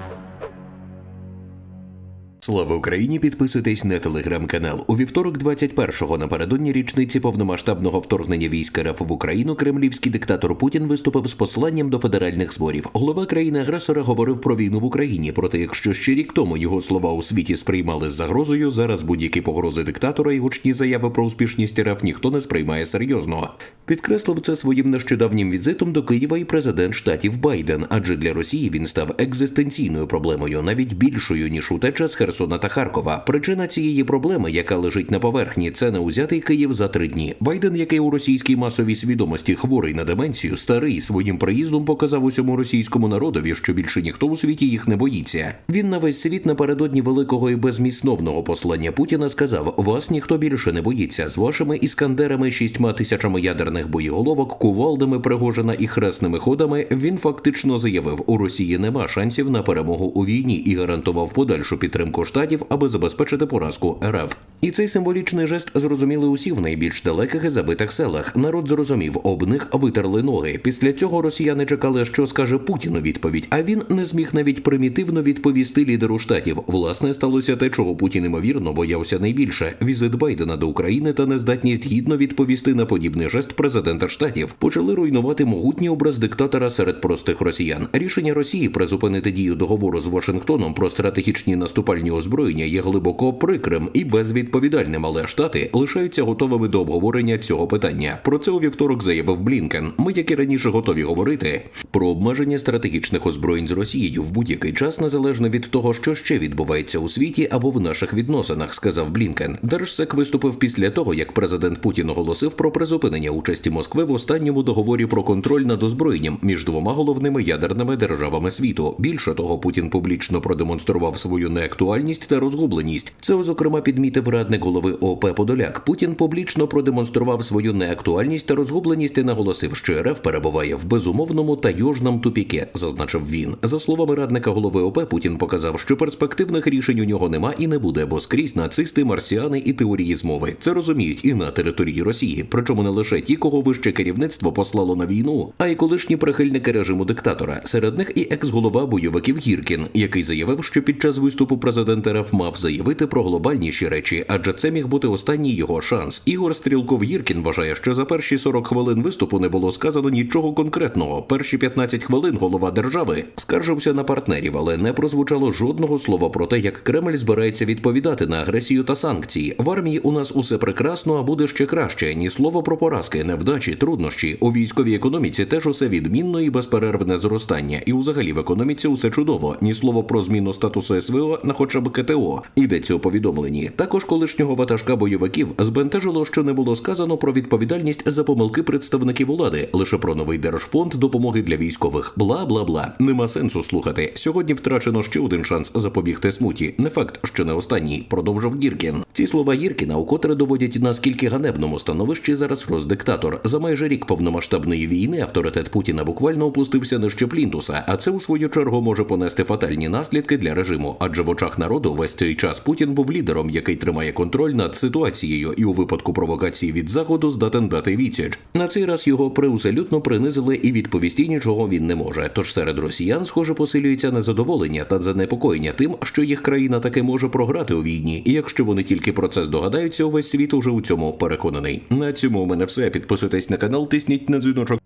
Thank you. Слава Україні! Підписуйтесь на телеграм-канал. У вівторок, 21-го, напередодні річниці повномасштабного вторгнення військ РФ в Україну, кремлівський диктатор Путін виступив з посланням до федеральних зборів. Голова країни-агресора говорив про війну в Україні. Проте, якщо ще рік тому його слова у світі сприймали з загрозою, зараз будь-які погрози диктатора і гучні заяви про успішність РФ ніхто не сприймає серйозно. Підкреслив це своїм нещодавнім візитом до Києва і президент штатів Байден, адже для Росії він став екзистенційною проблемою, навіть більшою ніж утеча з Херсона та Харкова. Причина цієї проблеми, яка лежить на поверхні, це не узятий Київ за три дні. Байден, який у російській масовій свідомості хворий на деменцію, старий своїм приїздом показав усьому російському народові, що більше ніхто у світі їх не боїться. Він на весь світ напередодні великого і безмісновного послання Путіна сказав: вас ніхто більше не боїться з вашими іскандерами, шістьма тисячами ядерних боєголовок, кувалдами Пригожина і хресними ходами. Він фактично заявив, у Росії нема шансів на перемогу у війні і гарантував подальшу підтримку штатів, аби забезпечити поразку РФ. І цей символічний жест зрозуміли усі в найбільш далеких і забитих селах. Народ зрозумів, об них витерли ноги. Після цього росіяни чекали, що скаже Путін у відповідь. А він не зміг навіть примітивно відповісти лідеру штатів. Власне, сталося те, чого Путін ймовірно боявся найбільше: візит Байдена до України та нездатність гідно відповісти на подібний жест президента штатів почали руйнувати могутній образ диктатора серед простих росіян. Рішення Росії призупинити дію договору з Вашингтоном про стратегічні наступальні озброєння є глибоко прикрим і безвідповідальним, але штати лишаються готовими до обговорення цього питання. Про це у вівторок заявив Блінкен. Ми, як і раніше, готові говорити про обмеження стратегічних озброєнь з Росією в будь-який час, незалежно від того, що ще відбувається у світі або в наших відносинах, сказав Блінкен. Держсек виступив після того, як президент Путін оголосив про призупинення участі Москви в останньому договорі про контроль над озброєнням між двома головними ядерними державами світу. Більше того, Путін публічно продемонстрував свою неактуальність та розгубленість. Це, зокрема, підмітив радник голови ОП Подоляк. Путін публічно продемонстрував свою неактуальність та розгубленість і наголосив, що РФ перебуває в безумовному тайожному тупіке, зазначив він. За словами радника голови ОП, Путін показав, що перспективних рішень у нього нема і не буде, бо скрізь нацисти, марсіани і теорії змови. Це розуміють і на території Росії. Причому не лише ті, кого вище керівництво послало на війну, а й колишні прихильники режиму диктатора. Серед них і екс-голова бойовиків Гіркін, який заявив, що під час виступу президент РФ мав заявити про глобальніші речі, адже це міг бути останній його шанс. Ігор Стрілков Гіркін вважає, що за перші 40 хвилин виступу не було сказано нічого конкретного. Перші 15 хвилин голова держави скаржився на партнерів, але не прозвучало жодного слова про те, як Кремль збирається відповідати на агресію та санкції. В армії у нас усе прекрасно, а буде ще краще. Ні слова про поразки, невдачі, труднощі. У військовій економіці теж усе відмінно і безперервне зростання. І взагалі в економіці усе чудово. Ні слова про зміну статусу СВО на хоча б КТО. Йдеться у повідомленні. Також колишнього ватажка бойовиків збентежило, що не було сказано про відповідальність за помилки представників влади, лише про новий держфонд допомоги для військових. Бла бла бла. Нема сенсу слухати. Сьогодні втрачено ще один шанс запобігти смуті. Не факт, що не останній, продовжив Гіркін. Ці слова Гіркіна укотре доводять наскільки ганебному становищі зараз роздиктатор. За майже рік повномасштабної війни авторитет Путіна буквально опустився нижче плінтуса, а це у свою чергу може понести фатальні наслідки для режиму. Адже в очах народу весь цей час Путін був лідером, який тримає контроль над ситуацією, і у випадку провокації від заходу здатен дати відсіч. На цей раз його приузалютно принизили і відповісти нічого він не може. Тож серед росіян, схоже, посилюється незадоволення та занепокоєння тим, що їх країна таки може програти у війні, і якщо вони тільки про це здогадаються, увесь світ уже у цьому переконаний. На цьому у мене все. Підписуйтесь на канал, тисніть на дзвіночок.